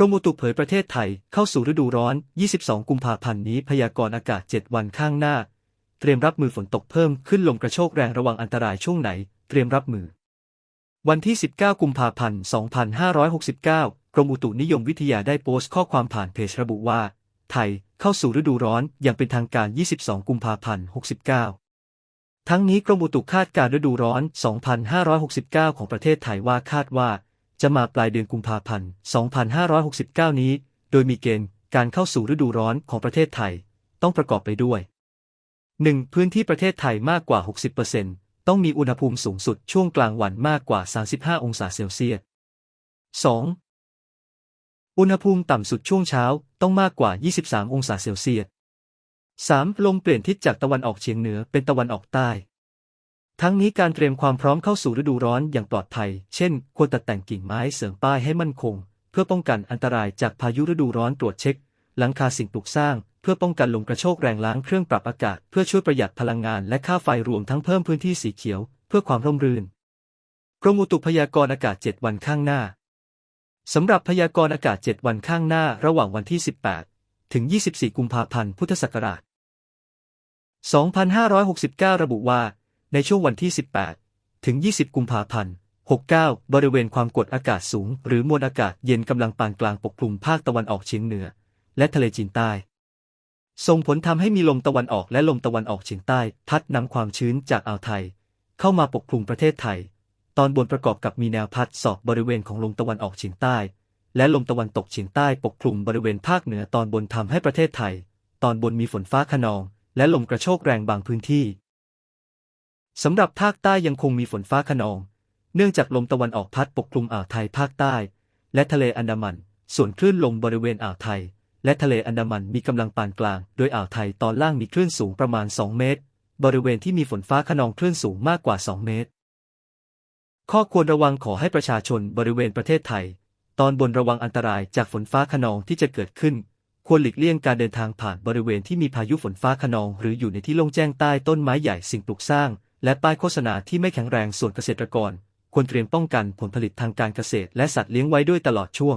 กรมอุตุเผยประเทศไทยเข้าสู่ฤดูร้อน 22 กุมภาพันธ์นี้พยากรณ์อากาศ 7 วันข้างหน้า เตรียมรับมือฝนตกเพิ่มขึ้นลมกระโชกแรงระวังอันตรายช่วงไหน เตรียมรับมือ วันที่ 19 กุมภาพันธ์ 2569 กรมอุตุนิยมวิทยาได้โพสต์ข้อความผ่านเพจระบุว่า ไทยเข้าสู่ฤดูร้อนอย่างเป็นทางการ 22 กุมภาพันธ์ 69 ทั้งนี้กรมอุตุคาดการฤดูร้อน 2569 ของประเทศไทยว่าคาดว่า จะมาปลายเดือนกุมภาพันธ์ 2569 นี้ โดยมีเกณฑ์การเข้าสู่ฤดูร้อนของประเทศไทย ต้องประกอบไปด้วย 1. พื้นที่ประเทศไทยมากกว่า 60%ต้องมีอุณหภูมิสูงสุดช่วงกลางวันมากกว่า 35 องศาเซลเซียส 2. อุณหภูมิต่ำสุดช่วงเช้าต้องมากกว่า 23 องศาเซลเซียส 3. ลมเปลี่ยนทิศจากตะวันออกเฉียงเหนือเป็นตะวันออกใต้ ทั้งนี้การเตรียมความพร้อมเข้าสู่ฤดูร้อนอย่างปลอดภัย เช่น ควรตัดแต่งกิ่งไม้เสริมป้ายให้มั่นคง เพื่อป้องกันอันตรายจากพายุฤดูร้อนตรวจเช็ค หลังคาสิ่งปลูกสร้าง เพื่อป้องกันลมกระโชกแรงล้างเครื่องปรับอากาศ เพื่อช่วยประหยัดพลังงานและค่าไฟรวมทั้งเพิ่มพื้นที่สีเขียว เพื่อความร่มรื่น กรมอุตุพยากรณ์อากาศ 7 วันข้างหน้าสำหรับพยากรณ์อากาศ 7 วันข้างหน้า ระหว่างวันที่ 18 ถึง 24 กุมภาพันธ์ พุทธศักราช 2569 ระบุว่า ในช่วงวันที่ 18 ถึง 20 กุมภาพันธ์ 69 บริเวณความกดอากาศสูง หรือมวลอากาศเย็นกำลังปานกลางปกคลุมภาคตะวันออกเฉียงเหนือ และทะเลจีนใต้ ส่งผลทำให้มีลมตะวันออกและลมตะวันออกเฉียงใต้ พัดนำความชื้นจากอ่าวไทย เข้ามาปกคลุมประเทศไทย ตอนบนประกอบกับมีแนวพัดสอบบริเวณของลมตะวันออกเฉียงใต้ และลมตะวันตกเฉียงใต้ปกคลุมบริเวณภาคเหนือตอนบนทำให้ประเทศไทย ตอนบนมีฝนฟ้าขนอง และลมกระโชกแรงบางพื้นที่ สำหรับภาคใต้ยังคงมีฝนฟ้าขนอง เนื่องจากลมตะวันออกพัดปกคลุมอ่าวไทยภาคใต้ และทะเลอันดามัน ส่วนคลื่นลมบริเวณอ่าวไทย และทะเลอันดามันมีกำลังปานกลาง โดยอ่าวไทยตอนล่างมีคลื่นสูงประมาณ 2 เมตร บริเวณที่มีฝนฟ้าขนองคลื่นสูงมากกว่า 2 เมตร ข้อควรระวังขอให้ประชาชนบริเวณประเทศไทย ตอนบนระวังอันตรายจากฝนฟ้าขนองที่จะเกิดขึ้น ควรหลีกเลี่ยงการเดินทางผ่านบริเวณที่มีพายุฝนฟ้าขนอง หรืออยู่ในที่โล่งแจ้งใต้ต้นไม้ใหญ่สิ่งปลูกสร้าง และป้ายโฆษณาที่ไม่แข็งแรงส่วนเกษตรกร ควรเตรียมป้องกันผลผลิตทางการเกษตรและสัตว์เลี้ยงไว้ด้วยตลอดช่วง